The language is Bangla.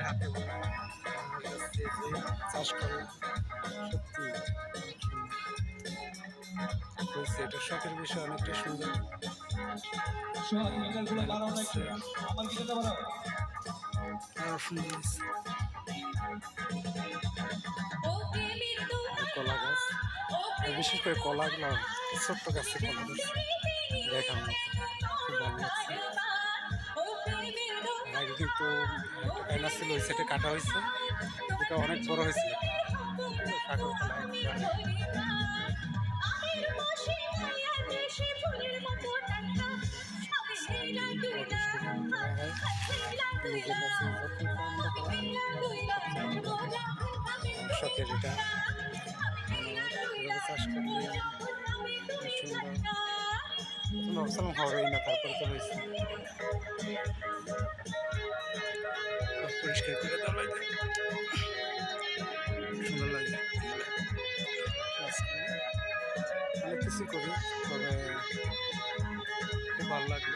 আজকে হাতে চাষ করে। সত্যি। বলছে এটা শখের বিষয় অনেকটা সুন্দর। আরও কলা গাছ। বিশেষ করে কলাগুলো ছোট্ট গাছে কলা গাছ দেখার মতো কিন্তু আয়না ছিল ওই সাইডে কাটা হয়েছে। এটা অনেক বড় হয়েছিল একটা শখের এটা চাষ করলে হবেই না তারপরে তো হয়েছে। পরিষ্কার করে লাগে সুন্দর লাগে। অনেক কিছুই করি তবে খুব ভালো লাগে